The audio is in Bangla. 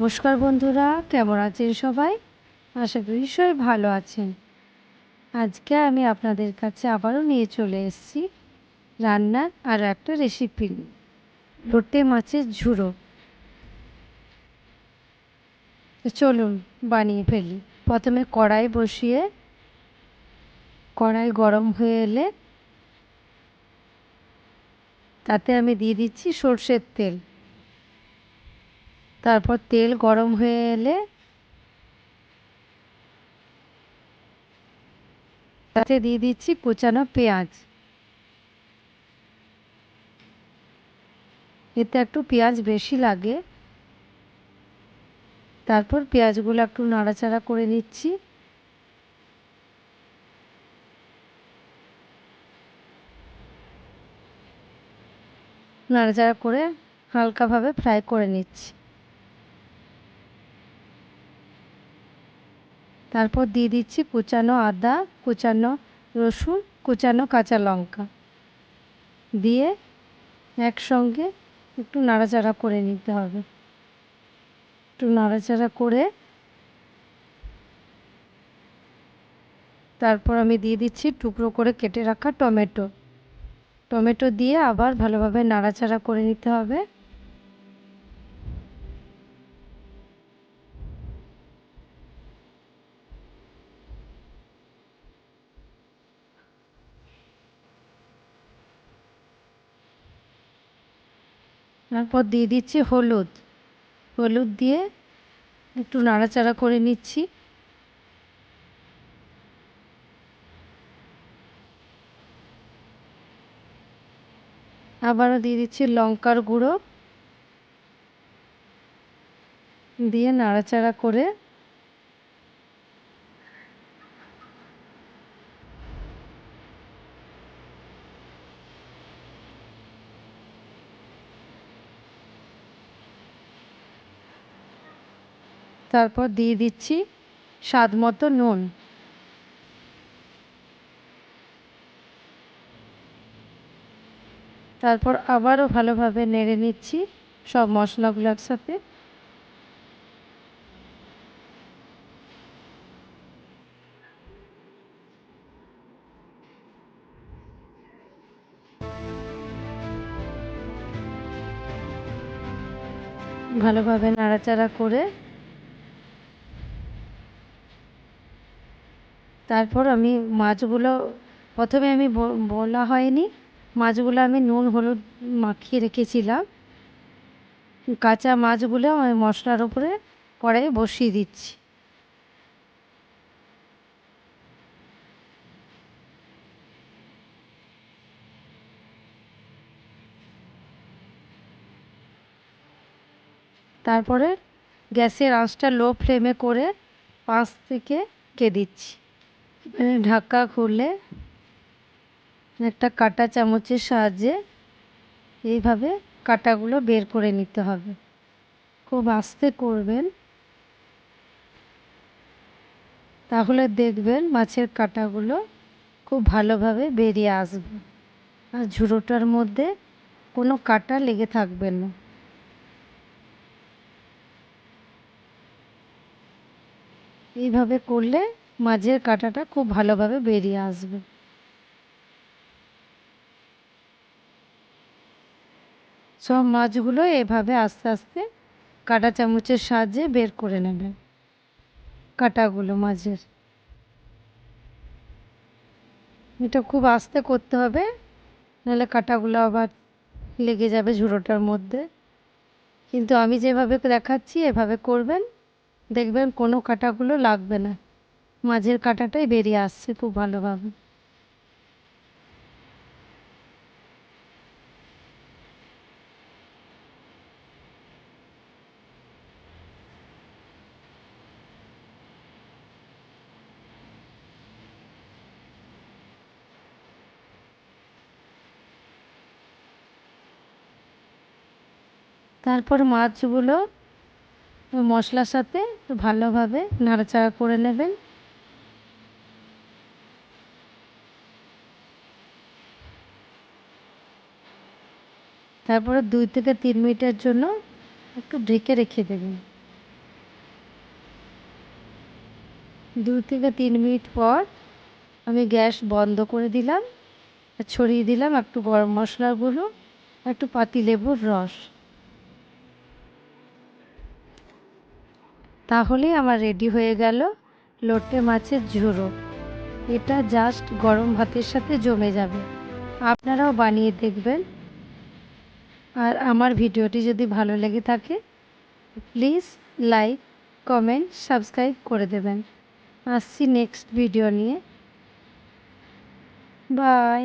নমস্কার বন্ধুরা, কেমন আছেন সবাই? আশা করি সবাই ভালো আছেন। আজকে আমি আপনাদের কাছে আবারও নিয়ে চলে এসেছি রান্নার আর একটা রেসিপি লোটে মাছের ঝুড়ো। চলুন বানিয়ে ফেলি। প্রথমে কড়াই বসিয়ে, কড়াই গরম হয়ে এলে তাতে আমি দিয়ে দিচ্ছি সর্ষের তেল। তারপর তেল গরম হয়ে এলে তাতে দিয়ে দিচ্ছি কুচানো পেঁয়াজ। এতে একটু পেঁয়াজ বেশি লাগে। তারপর পেঁয়াজগুলো একটু নাড়াচাড়া করে নিচ্ছি। নাড়াচাড়া করে হালকাভাবে ফ্রাই করে নিচ্ছি। তারপর দিয়ে দিচ্ছি কুচানো আদা, কুচানো রসুন, কুচানো কাঁচা লঙ্কা। দিয়ে একসঙ্গে একটু নাড়াচাড়া করে নিতে হবে। একটু নাড়াচাড়া করে তারপর আমি দিয়ে দিচ্ছি টুকরো করে কেটে রাখা টমেটো। টমেটো দিয়ে আবার ভালোভাবে নাড়াচাড়া করে নিতে হবে। তারপর দিয়ে দিচ্ছি হলুদ। হলুদ দিয়ে একটু নাড়াচাড়া করে নিচ্ছি। আবারও দিয়ে দিচ্ছি লঙ্কার গুঁড়ো। দিয়ে নাড়াচাড়া করে তারপর দিয়ে দিচ্ছি স্বাদ মতো নুন। তারপর আবারও ভালোভাবে নেড়ে নিচ্ছি সব মশলাগুলোর সাথে ভালোভাবে নাড়াচাড়া করে তারপর আমি মাছগুলো প্রথমে আমি বলা হয়নি। মাছগুলো আমি নুন, হলুদ মাখিয়ে রেখেছিলাম। কাঁচা মাছগুলো আমি মশলার উপরে কড়াইয়ে বসিয়ে দিচ্ছি। তারপরে গ্যাসের আঁচটা লো ফ্লেমে করে পাঁচ থেকে কে দিচ্ছি। ঢাকা খুলে একটা কাঁটা চামচের সাহায্যে এইভাবে কাঁটাগুলো বের করে নিতে হবে। খুব আস্তে করবেন। তাহলে দেখবেন মাছের কাঁটাগুলো খুব ভালোভাবে বেরিয়ে আসবে। আর ঝুড়োটার মধ্যে কোনো কাঁটা লেগে থাকবে না। এইভাবে করলে মাছের কাঁটাটা খুব ভালোভাবে বেরিয়ে আসবে। সব মাছগুলো এভাবে আস্তে আস্তে কাঁটা চামচের সাহায্যে বের করে নেবেন কাঁটাগুলো মাছের এটা খুব আস্তে করতে হবে, নাহলে কাঁটাগুলো আবার লেগে যাবে ঝুড়োটার মধ্যে। কিন্তু আমি যেভাবে দেখাচ্ছি, এভাবে করবেন, দেখবেন কোনো কাঁটাগুলো লাগবে না। মাঝের কাঁটাটাই বেরিয়ে আসছে খুব ভালোভাবে। তারপর মাছগুলো মশলার সাথে ভালোভাবে নাড়াচাড়া করে নেবেন। তারপরে দুই থেকে তিন মিনিটের জন্য একটু ঢেকে রেখে দেবেন দুই থেকে তিন মিনিট পর আমি গ্যাস বন্ধ করে দিলাম ছড়িয়ে দিলাম একটু গরম মশলাগুলো গুঁড়ো একটু পাতিলেবুর রস। তাহলে আমার রেডি হয়ে গেল লোটে মাছের ঝোড়ো এটা জাস্ট গরম ভাতের সাথে জমে যাবে। আপনারাও বানিয়ে দেখবেন। আর আমার ভিডিওটি যদি ভালো লেগে থাকে প্লিজ লাইক কমেন্ট সাবস্ক্রাইব করে দেবেন। আসছি নেক্সট ভিডিও নিয়ে। বাই